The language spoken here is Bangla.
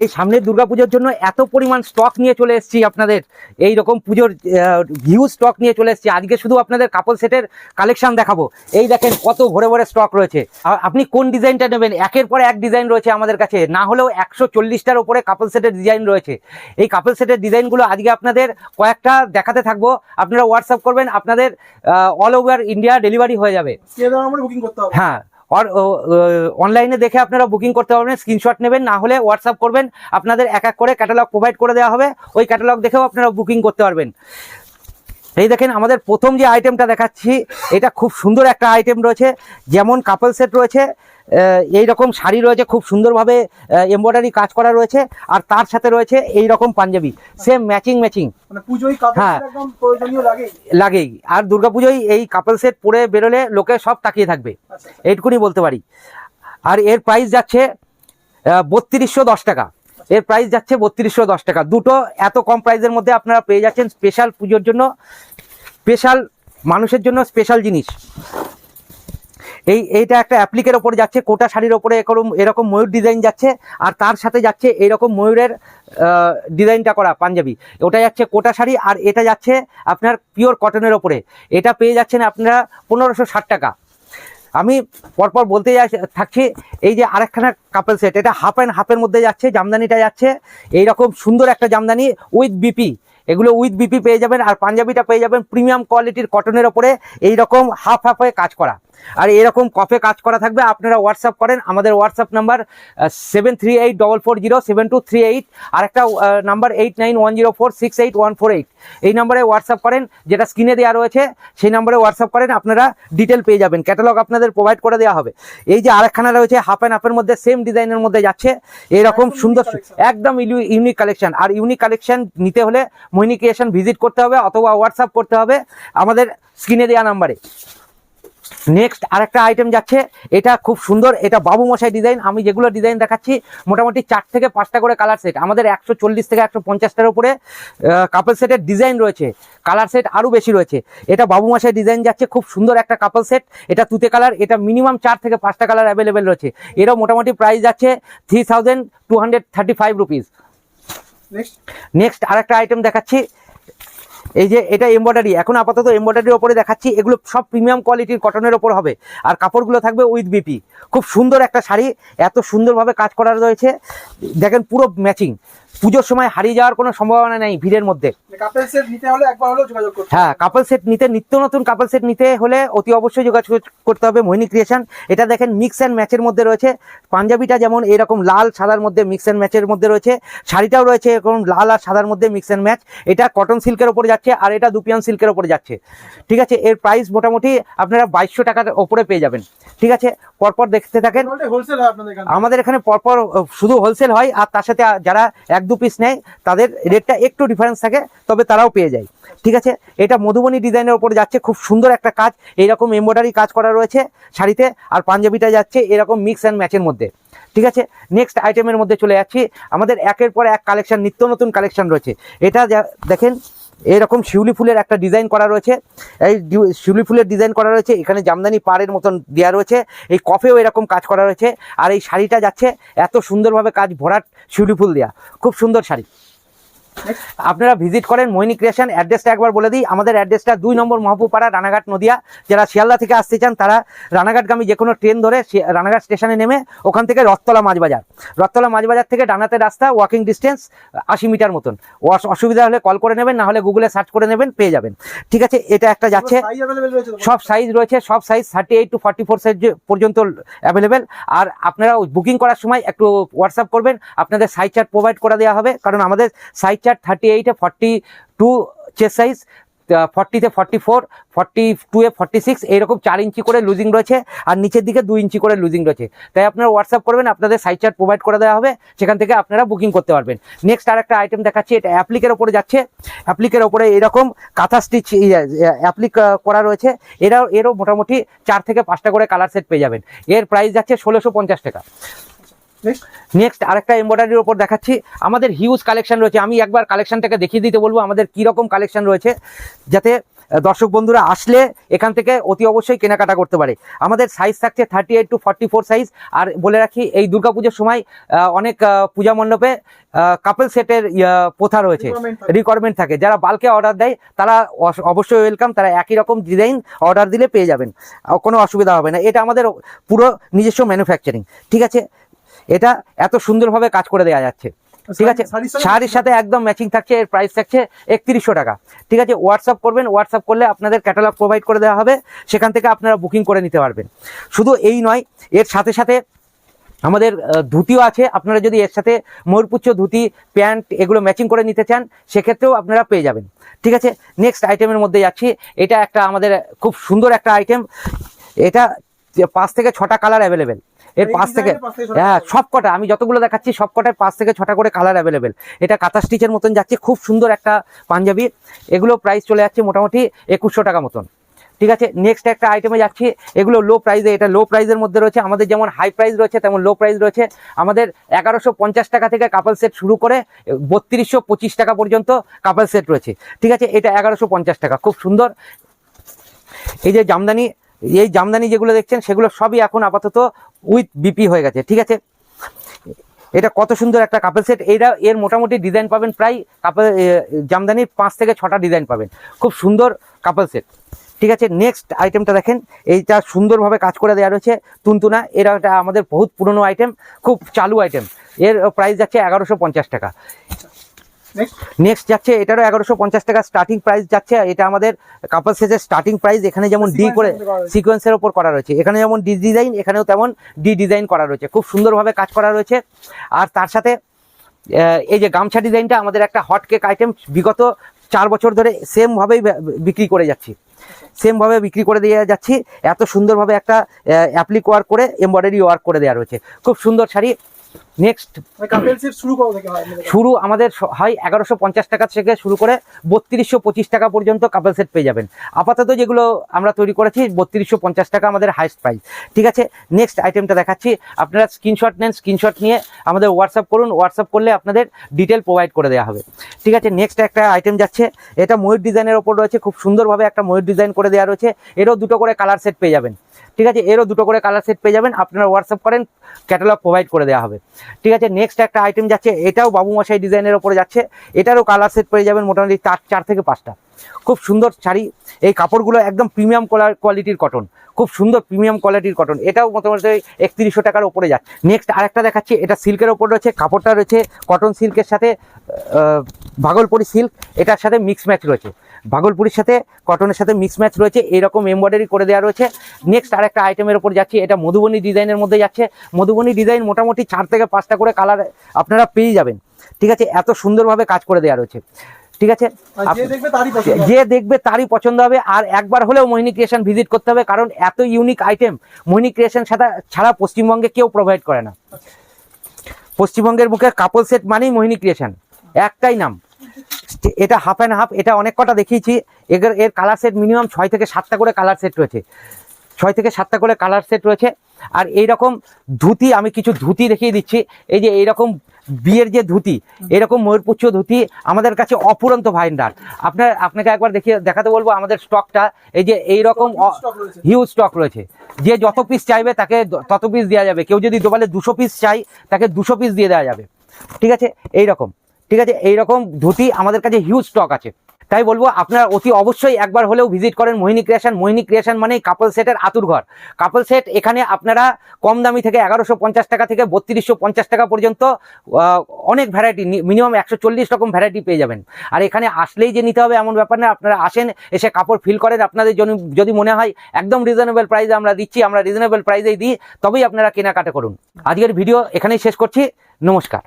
এই সামনের দুর্গাপুজোর জন্য এত পরিমাণ স্টক নিয়ে চলে এসেছি আপনাদের। এই রকম পুজোর ভিউ স্টক নিয়ে চলে এসেছি। আজকে শুধু আপনাদের কাপল সেটের কালেকশন দেখাবো। এই দেখেন কত ভরে ভরে স্টক রয়েছে। আর আপনি কোন ডিজাইনটা নেবেন? একের পর এক ডিজাইন রয়েছে আমাদের কাছে। না হলেও একশো চল্লিশটার উপরে কাপল সেটের ডিজাইন রয়েছে। এই কাপল সেটের ডিজাইনগুলো আজকে আপনাদের কয়েকটা দেখাতে থাকব। আপনারা হোয়াটসঅ্যাপ করবেন। আপনাদের অল ওভার ইন্ডিয়া ডেলিভারি হয়ে যাবে। হ্যাঁ। অনলাইনে দেখে আপনারা বুকিং করতে পারবেন স্ক্রিনশট নেবেন, না হলে হোয়াটসঅ্যাপ করবেন, আপনাদের এক এক করে ক্যাটালগ প্রোভাইড করে দেওয়া হবে, ওই ক্যাটালগ দেখেও আপনারা বুকিং করতে পারবেন। এই দেখেন, আমাদের প্রথম যে আইটেমটা দেখাচ্ছি, এটা খুব সুন্দর একটা আইটেম রয়েছে, যেমন কাপল সেট রয়েছে এই রকম শাড়ি রয়েছে খুব সুন্দরভাবে এমব্রয়ডারি কাজ করা রয়েছে আর তার সাথে রয়েছে এই রকম পাঞ্জাবি সেম ম্যাচিং ম্যাচিং হ্যাঁ। লাগেই। আর দুর্গাপুজোয় এই কাপল সেট পরে বেরোলে লোকে সব তাকিয়ে থাকবে আচ্ছা এইটুকুনি বলতে পারি। আর এর প্রাইস যাচ্ছে বত্রিশশো দশ টাকা। এর প্রাইস যাচ্ছে বত্রিশশো দশ টাকা। দুটো এত কম প্রাইসের মধ্যে আপনারা পেয়ে যাচ্ছেন স্পেশাল পুজোর জন্য স্পেশাল মানুষের জন্য স্পেশাল জিনিস। এই, এইটা একটা অ্যাপ্লিকের ওপরে যাচ্ছে, কোটা শাড়ির ওপরে এরকম এরকম ময়ূর ডিজাইন যাচ্ছে, আর তার সাথে যাচ্ছে এরকম ময়ূরের ডিজাইনটা করা পাঞ্জাবি। ওটা যাচ্ছে কোটা শাড়ি, আর এটা যাচ্ছে আপনার পিওর কটনের ওপরে। এটা পেয়ে যাচ্ছেন আপনারা পনেরোশো ষাট টাকা। আমি পরপর বলতে থাকছি এই যে আরেকখানা কাপল সেট এটা হাফ অ্যান্ড হাফের মধ্যে যাচ্ছে, জামদানিটা যাচ্ছে এই রকম সুন্দর একটা জামদানি উইথ বিপি এগুলো উইথ বিপি পেয়ে যাবেন, আর পাঞ্জাবিটা পেয়ে যাবেন প্রিমিয়াম কোয়ালিটির কটনের ওপরে এই রকম হাফ হাফ হয়ে কাজ করা। আর এরকম কফে কাজ করা থাকবে আপনারা হোয়াটসঅ্যাপ করেন আমাদের WhatsApp number seven three eight double four zero seven two three eight আর একটা number eight nine one zero four six eight one four eight এই নাম্বারে হোয়াটসঅ্যাপ করেন যেটা স্ক্রিনে দেওয়া রয়েছে সেই নাম্বারে হোয়াটসঅ্যাপ করেন আপনারা ডিটেল পেয়ে যাবেন ক্যাটালগ আপনাদের প্রোভাইড করে দেওয়া হবে। এই যে আরেকখানা রয়েছে হাফ অ্যান্ড হাফের মধ্যে সেম ডিজাইনের মধ্যে যাচ্ছে এরকম সুন্দর। একদম ইউনিক কালেকশন আর ইউনিক কালেকশন নিতে হলে মোহিনী ক্রিয়েশন ভিজিট করতে হবে অথবা হোয়াটসঅ্যাপ করতে হবে আমাদের স্ক্রিনে দেওয়া নাম্বারে নেক্সট আরেকটা আইটেম যাচ্ছে। এটা খুব সুন্দর এটা বাবু মশাই ডিজাইন আমি যেগুলো ডিজাইন দেখাচ্ছি মোটামুটি চার থেকে পাঁচটা করে কালার সেট আমাদের একশো চল্লিশ থেকে একশো পঞ্চাশটার উপরে কাপল সেটের ডিজাইন রয়েছে। কালার সেট আরও বেশি রয়েছে। এটা বাবু মশাই ডিজাইন যাচ্ছে খুব সুন্দর একটা কাপল সেট এটা তুতে কালার এটা মিনিমাম চার থেকে পাঁচটা কালার অ্যাভেলেবেল রয়েছে। এরও মোটামুটি প্রাইস যাচ্ছে three thousand two hundred thirty five rupees next next আরেকটা আইটেম দেখাচ্ছি। এই যে এটা এমব্রয়ডারি এখন আপাতত এমব্রয়ডারির ওপরে দেখাচ্ছি, এগুলো সব প্রিমিয়াম কোয়ালিটির কটনের ওপর হবে। আর কাপড়গুলো থাকবে উইথ বিপি খুব সুন্দর একটা শাড়ি, এত সুন্দরভাবে কাজ করা রয়েছে। দেখেন পুরো ম্যাচিং পুজোর সময় হারিয়ে যাওয়ার কোনো সম্ভাবনা নেই ভিড়ের মধ্যে। করতে হ্যাঁ কাপল সেট নিতে নিত্য নতুন কাপল সেট নিতে হলে অতি অবশ্যই যোগাযোগ করতে হবে মোহিনী ক্রিয়েশন এটা দেখেন মিক্স অ্যান্ড ম্যাচের মধ্যে রয়েছে। পাঞ্জাবিটা যেমন এরকম লাল সাদার মধ্যে মিক্স অ্যান্ড ম্যাচের মধ্যে রয়েছে। শাড়িটাও রয়েছে এরকম লাল আর সাদার মধ্যে মিক্স অ্যান্ড ম্যাচ এটা কটন সিল্কের ওপরে যাচ্ছে আর এটা দুপিয়ান সিল্কের ওপরে যাচ্ছে। ঠিক আছে? এর প্রাইস মোটামুটি আপনারা বাইশশো টাকার ওপরে পেয়ে যাবেন। ঠিক আছে? পরপর দেখতে থাকেন। হোলসেল আপনাদের এখানে। আমাদের এখানে পরপর শুধু হোলসেল হয় আর তার সাথে যারা এক দু পিস নেয়, তাদের রেটটা একটু ডিফারেন্স থাকে, তবে তারাও পেয়ে যায়। ঠিক আছে? এটা মধুবনী ডিজাইনের উপরে যাচ্ছে, খুব সুন্দর একটা কাজ। এইরকম এমব্রয়ডারি কাজ করা রয়েছে শাড়িতে, আর পাঞ্জাবিটা যাচ্ছে এরকম মিক্স অ্যান্ড ম্যাচের মধ্যে। ঠিক আছে? নেক্সট আইটেমের মধ্যে চলে যাচ্ছি। আমাদের একের পর এক কালেকশন নিত্য নতুন কালেকশন রয়েছে। এটা দেখেন এরকম শিউলি ফুলের একটা ডিজাইন করা রয়েছে। এই শিউলি ফুলের ডিজাইন করা রয়েছে, এখানে জামদানি পাড়ের মতন দেওয়া রয়েছে, এই কফেও এরকম কাজ করা রয়েছে, আর এই শাড়িটা যাচ্ছে, এত সুন্দরভাবে কাজ ভরাট শিউলি ফুল দেওয়া খুব সুন্দর শাড়ি। আপনারা ভিজিট করেন মোহিনী ক্রিয়েশন অ্যাড্রেসটা একবার বলে দিই। আমাদের অ্যাড্রেসটা দুই নম্বর মহবুপাড়া রানাঘাট নদিয়া। যারা শিয়ালদা থেকে আসতে চান তারা রানাঘাটগামী যে কোনো ট্রেন ধরে রানাঘাট স্টেশনে নেমে ওখান থেকে রথতলা মাছবাজার রথতলা মাছবাজার থেকে ডানাতে রাস্তা ওয়াকিং ডিস্টেন্স আশি মিটার মতন। অস- অসুবিধা হলে কল করে নেবেন না হলে গুগলে সার্চ করে নেবেন পেয়ে যাবেন। ঠিক আছে এটা একটা যাচ্ছে? সব সাইজ রয়েছে সব size thirty eight to forty four size পর্যন্ত অ্যাভেলেবেল আর আপনারা বুকিং করার সময় একটু হোয়াটসঅ্যাপ করবেন। আপনাদের সাইজ চার্ট প্রোভাইড করে দেওয়া হবে কারণ আমাদের সাইজ চার্ট থার্টি এইটে ফর্টি টু চেস সাইজ ফর্টিতে ফর্টি ফোর ফর্টি টুয়ে ফর্টি সিক্স এইরকম চার ইঞ্চি করে লুজিং রয়েছে আর নিচের দিকে দুই ইঞ্চি করে লুজিং রয়েছে। তাই আপনারা হোয়াটসঅ্যাপ করবেন, আপনাদের সাইজ চার্ট প্রোভাইড করে দেওয়া হবে, সেখান থেকে আপনারা বুকিং করতে পারবেন। নেক্সট আর একটা আইটেম দেখাচ্ছি, এটা অ্যাপ্লিকের ওপরে যাচ্ছে। অ্যাপ্লিকের ওপরে এরকম কাঁথা স্টিচ অ্যাপ্লিক করা রয়েছে। এরাও, এরও মোটামুটি চার থেকে পাঁচটা করে কালার সেট পেয়ে যাবেন। এর প্রাইস যাচ্ছে ষোলোশো টাকা। নেক্সট আরেকটা এমব্রয়ডারির ওপর দেখাচ্ছি। আমাদের হিউজ কালেকশন রয়েছে। আমি একবার কালেকশনটাকে দেখিয়ে দিতে বলব আমাদের কীরকম কালেকশন রয়েছে যাতে দর্শক বন্ধুরা আসলে এখান থেকে অতি অবশ্যই কেনাকাটা করতে পারে। আমাদের সাইজ থাকছে thirty eight to forty four size আর বলে রাখি এই দুর্গাপুজোর সময় অনেক পূজা মণ্ডপে কাপল সেটের প্রথা রয়েছে। রিকোয়ারমেন্ট থাকে। যারা বাল্কে অর্ডার দেয় তারা অবশ্যই ওয়েলকাম তারা একই রকম ডিজাইন অর্ডার দিলে পেয়ে যাবেন। কোনো অসুবিধা হবে না। এটা আমাদের পুরো নিজস্ব ম্যানুফ্যাকচারিং ঠিক আছে? এটা এত সুন্দরভাবে কাজ করে দেওয়া যাচ্ছে। ঠিক আছে? শাড়ির সাথে একদম ম্যাচিং থাকছে এর প্রাইস থাকছে একত্রিশশো টাকা। ঠিক আছে? হোয়াটসঅ্যাপ করবেন হোয়াটসঅ্যাপ করলে আপনাদের ক্যাটালগ প্রোভাইড করে দেওয়া হবে। সেখান থেকে আপনারা বুকিং করে নিতে পারবেন। শুধু এই নয় এর সাথে সাথে আমাদের ধুতিও আছে। আপনারা যদি এর সাথে ময়ূরপুচ্ছ ধুতি প্যান্ট এগুলো ম্যাচিং করে নিতে চান সেক্ষেত্রেও আপনারা পেয়ে যাবেন। ঠিক আছে? নেক্সট আইটেমের মধ্যে যাচ্ছি। এটা একটা আমাদের খুব সুন্দর একটা আইটেম এটা পাঁচ থেকে ছটা কালার অ্যাভেলেবেল এর এই পাঁচ থেকে হ্যাঁ। সব কটা আমি যতগুলো দেখাচ্ছি সব কটায় পাঁচ থেকে ছটা করে কালার অ্যাভেলেবেল এটা কাঁথা স্টিচের মতন যাচ্ছে খুব সুন্দর একটা পাঞ্জাবি। এগুলো প্রাইস চলে যাচ্ছে মোটামুটি একুশশো টাকা মতন। ঠিক আছে নেক্সট একটা আইটেমে যাচ্ছি এগুলো লো প্রাইসে এটা লো প্রাইসের মধ্যে রয়েছে। আমাদের যেমন হাই প্রাইস রয়েছে তেমন লো প্রাইস রয়েছে। আমাদের এগারোশো পঞ্চাশ টাকা থেকে কাপল সেট শুরু করে বত্রিশশো পঁচিশ টাকা পর্যন্ত কাপল সেট রয়েছে। ঠিক আছে এটা এগারোশো পঞ্চাশ টাকা খুব সুন্দর। এই যে জামদানি এই জামদানি যেগুলো দেখছেন, সেগুলো সবই এখন আপাতত উইথ বিপি হয়ে গেছে, ঠিক আছে? এটা কত সুন্দর একটা কাপেল সেট এরা, এর মোটামুটি ডিজাইন পাবেন প্রায় কাপেল জামদানির পাঁচ থেকে ছটা ডিজাইন পাবেন। খুব সুন্দর কাপেল সেট ঠিক আছে? নেক্সট আইটেমটা দেখেন, এইটা সুন্দরভাবে কাজ করে দেওয়া রয়েছে তুনতুনা। এটা আমাদের বহুত পুরনো আইটেম খুব চালু আইটেম এর প্রাইস যাচ্ছে এগারোশো টাকা। নেক্সট যাচ্ছে এটারও এগারোশো পঞ্চাশ টাকা স্টার্টিং প্রাইস যাচ্ছে এটা আমাদের কাপল সেটের স্টার্টিং প্রাইস এখানে যেমন ডি করে। সিকোয়েন্সের ওপর করা রয়েছে। এখানে যেমন ডি ডিজাইন এখানেও তেমন ডি ডিজাইন করা রয়েছে। খুব সুন্দরভাবে কাজ করা রয়েছে। আর তার সাথে এই যে গামছা ডিজাইনটা আমাদের একটা হট কেক আইটেম বিগত চার বছর ধরে সেমভাবেই বিক্রি করে যাচ্ছি। সেমভাবে বিক্রি করে দিয়ে যাচ্ছি। এত সুন্দরভাবে একটা অ্যাপ্লিক ওয়ার্ক করে এমব্রয়ডারি ওয়ার্ক করে দেওয়া রয়েছে। খুব সুন্দর শাড়ি। নেক্সট মানে সেট শুরু আমাদের হয় এগারোশো পঞ্চাশ টাকা থেকে শুরু করে বত্রিশশো পঁচিশ টাকা পর্যন্ত কাপল সেট পেয়ে যাবেন। আপাতত যেগুলো আমরা তৈরি করেছি বত্রিশশো পঞ্চাশ টাকা আমাদের হাইস্ট প্রাইস ঠিক আছে? নেক্সট আইটেমটা দেখাচ্ছি। আপনারা স্ক্রিনশট নেন স্ক্রিনশট নিয়ে আমাদের হোয়াটসঅ্যাপ করুন। হোয়াটসঅ্যাপ করলে আপনাদের ডিটেল প্রোভাইড করে দেওয়া হবে। ঠিক আছে? নেক্সট একটা আইটেম যাচ্ছে। এটা ময়ূর ডিজাইনের ওপর রয়েছে। খুব সুন্দরভাবে একটা ময়ূর ডিজাইন করে দেওয়া রয়েছে। এরও দুটো করে কালার সেট পেয়ে যাবেন। ঠিক আছে? এরও দুটো করে কালার সেট পেয়ে যাবেন। আপনারা হোয়াটসঅ্যাপ করেন ক্যাটালগ প্রোভাইড করে দেওয়া হবে। ঠিক আছে? নেক্সট একটা আইটেম যাচ্ছে, এটাও বাবু মশাই ডিজাইনের ওপরে যাচ্ছে। এটারও কালার সেট পেয়ে যাবেন মোটামুটি চার চার থেকে পাঁচটা। খুব সুন্দর শাড়ি। এই কাপড়গুলো একদম প্রিমিয়াম কোয়ালিটির কটন খুব সুন্দর প্রিমিয়াম কোয়ালিটির কটন এটাও মোটামুটি একত্রিশশো টাকার ওপরে যায় নেক্সট আরেকটা দেখাচ্ছি। এটা সিল্কের ওপর রয়েছে, কাপড়টা রয়েছে কটন সিল্কের সাথে ভাগলপুরি সিল্ক এটার সাথে মিক্স ম্যাচ রয়েছে। ভাগলপুরির সাথে কটনের সাথে মিক্স ম্যাচ রয়েছে। এরকম এমব্রয়ডারি করে দেওয়া রয়েছে। নেক্সট আরেকটা আইটেমের ওপর যাচ্ছি। এটা মধুবনী ডিজাইনের মধ্যে যাচ্ছে। মধুবনী ডিজাইন মোটামুটি চার থেকে পাঁচটা করে কালার আপনারা পেয়ে যাবেন। ঠিক আছে? এত সুন্দরভাবে কাজ করে দেওয়া রয়েছে। ঠিক আছে? যে দেখবে তারই পছন্দ হবে। আর একবার হলেও মোহিনী ক্রিয়েশন ভিজিট করতে হবে কারণ এত ইউনিক আইটেম মোহিনী ক্রিয়েশন ছাড়া ছাড়া পশ্চিমবঙ্গে কেউ প্রোভাইড করে না। পশ্চিমবঙ্গের মুখে কাপল সেট মানেই মোহিনী ক্রিয়েশন একটাই নাম। এটা হাফ অ্যান্ড হাফ এটা অনেক কটা দেখিয়েছি। এর এর কালার সেট মিনিমাম ছয় থেকে সাতটা করে কালার সেট রয়েছে। ছয় থেকে সাতটা করে কালার সেট রয়েছে। আর এই রকম ধুতি আমি কিছু ধুতি দেখিয়ে দিচ্ছি। এই যে এইরকম বিয়ের যে ধুতি এরকম ময়ূরপুচ্ছ ধুতি আমাদের কাছে অপুরন্ত ভাইন্ডার। আপনার আপনাকে একবার দেখিয়ে দেখাতে বলব আমাদের স্টকটা এই যে এই রকম হিউজ স্টক রয়েছে? যে যত পিস চাইবে তাকে তত পিস দেওয়া যাবে। কেউ যদি দোকানে দুশো পিস চাই তাকে দুশো পিস দিয়ে দেওয়া যাবে। ঠিক আছে? এই রকম ঠিক আছে? এই রকম ধুতি আমাদের কাছে হিউজ স্টক আছে। তাই বলব আপনারা অতি অবশ্যই একবার হলেও ভিজিট করেন মোহিনী ক্রিয়েশন মোহিনী ক্রিয়েশন মানেই কাপল সেটের আতুর ঘর। কাপল সেট এখানে আপনারা কম দামি থেকে এগারোশো পঞ্চাশ টাকা থেকে বত্রিশশো পঞ্চাশ টাকা পর্যন্ত অনেক ভ্যারাইটি মিনিমাম একশো চল্লিশ রকম ভ্যারাইটি পেয়ে যাবেন। আর এখানে আসলেই যে নিতে হবে এমন ব্যাপার না, আপনারা আসেন, এসে কাপড় ফিল করেন। আপনাদের জন্য যদি মনে হয় একদম রিজনেবল প্রাইসে আমরা দিচ্ছি, আমরা রিজনেবল প্রাইসেই দিই, তবেই আপনারা কেনাকাটা করুন। আজকের ভিডিও এখানেই শেষ করছি। নমস্কার।